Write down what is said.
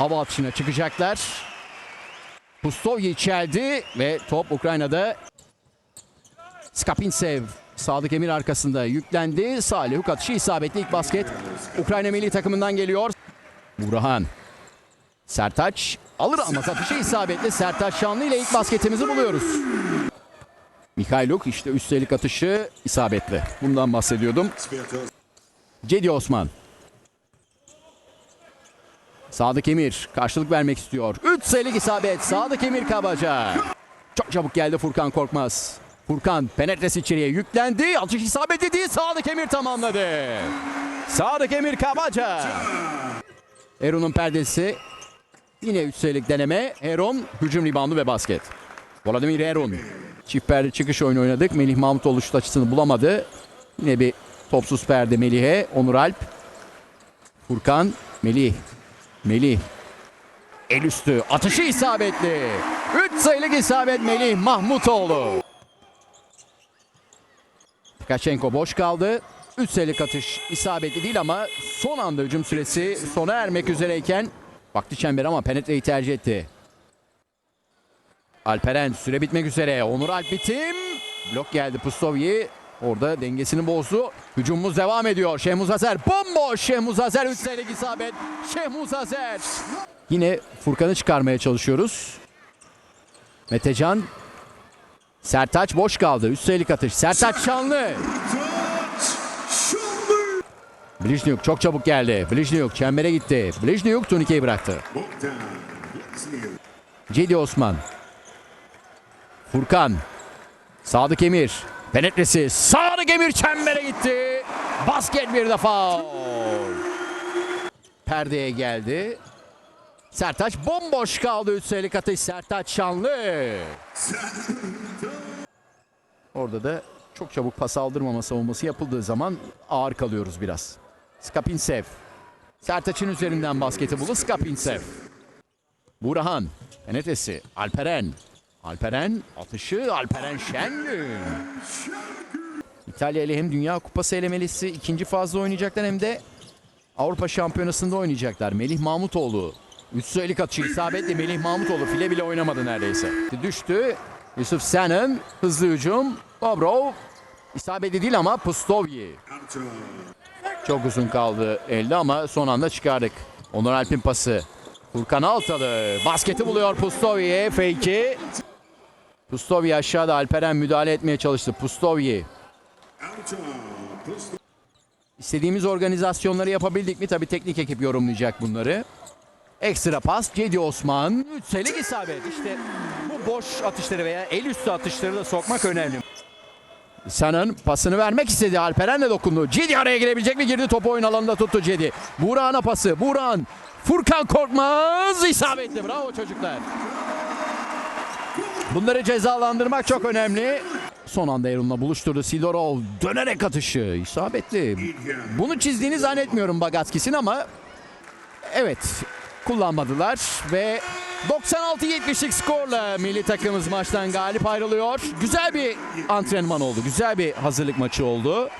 hava atışına çıkacaklar. Pustovyi çeldi ve top Ukrayna'da. Skapintsev Sadık Emir arkasında yüklendi. Salih Huk atışı isabetli ilk basket. Ukrayna milli takımından geliyor. Burhan. Sertaç alır ama atışı isabetli. Sertaç Şanlı ile ilk basketimizi buluyoruz. Mikhailuk işte üstelik atışı isabetli. Bundan bahsediyordum. Cedi Osman. Sadık Emir karşılık vermek istiyor. 3 sayılık isabet. Sadık Emir Kabaca. Çok çabuk geldi Furkan Korkmaz. Furkan penetresi içeriye yüklendi. Atış isabet dediği Sadık Emir tamamladı. Sadık Emir Kabaca. Erun'un perdesi. Yine 3 sayılık deneme. Erun hücum ribandı ve basket. Vladimir Erun. Çift perde çıkış oyunu oynadık. Melih Mahmutoğlu şut açısını bulamadı. Yine bir topsuz perde Melih'e. Onur Alp. Furkan. Melih. Melih. El üstü. Atışı isabetli. 3 sayılık isabet Melih Mahmutoğlu. Tkachenko boş kaldı. 3 sayılık atış isabetli değil ama son anda hücum süresi sona ermek üzereyken vakti çember ama penetreyi tercih etti. Alperen süre bitmek üzere. Onur Alp bitim. Blok geldi Pustovyi. Orada dengesini bozdu. Hücumumuz devam ediyor. Şehmuz Azer bomboş. Şehmuz Azer 3 sayılık isabet. Şehmuz Azer. Yine Furkan'ı çıkarmaya çalışıyoruz. Metecan. Sertaç boş kaldı. 3 sayılık atış. Sertaç Şanlı. Blizniuk çok çabuk geldi. Blizniuk çembere gitti. Blizniuk turnikeyi bıraktı. Cedi Osman. Furkan. Sadık Emir. Penetresi. Sadık Emir çembere gitti. Basket bir defa. Perdeye geldi. Sertaç bomboş kaldı. Sayılık atış Sertaç Şanlı. Orada da çok çabuk pas aldırmama savunması yapıldığı zaman ağır kalıyoruz biraz. Skapinsev. Sertaç'ın üzerinden basketi buldu. Skapinsev. Burhan. Penetresi. Alperen. Alperen atışı. Alperen Şengün. İtalya ile hem Dünya Kupası elemelisi ikinci fazla oynayacaklar hem de Avrupa Şampiyonası'nda oynayacaklar. Melih Mahmutoğlu. Üç sayılık atışı isabetli Melih Mahmutoğlu file bile oynamadı neredeyse. Düştü. Yusuf Senin hızlı hücum. Bobrov. İsabetli değil ama Pustovyi. Çok uzun kaldı elde ama son anda çıkardık. Onur Alp'in pası. Furkan Altalı basketi buluyor Pustovyi'ye. Fake'i. Pustovyi aşağıda Alperen müdahale etmeye çalıştı. Pustovyi. İstediğimiz organizasyonları yapabildik mi? Tabii teknik ekip yorumlayacak bunları. Ekstra pas Cedi Osman. Üç sayılık isabet. İşte bu boş atışları veya el üstü atışları da sokmak önemli. Sanın pasını vermek istedi. Alperen de dokundu. Cedi araya girebilecek mi? Girdi topu oyun alanında tuttu Cedi. Burak'ına pası. Burak. Furkan Korkmaz isabetli. Bravo çocuklar. Bunları cezalandırmak çok önemli. Son anda Erun'la buluşturdu. Sidorov dönerek atışı. isabetli. Bunu çizdiğini zannetmiyorum Bagatskis'in ama evet kullanmadılar ve 96-70'lik skorla milli takımımız maçtan galip ayrılıyor. Güzel bir antrenman oldu. Güzel bir hazırlık maçı oldu.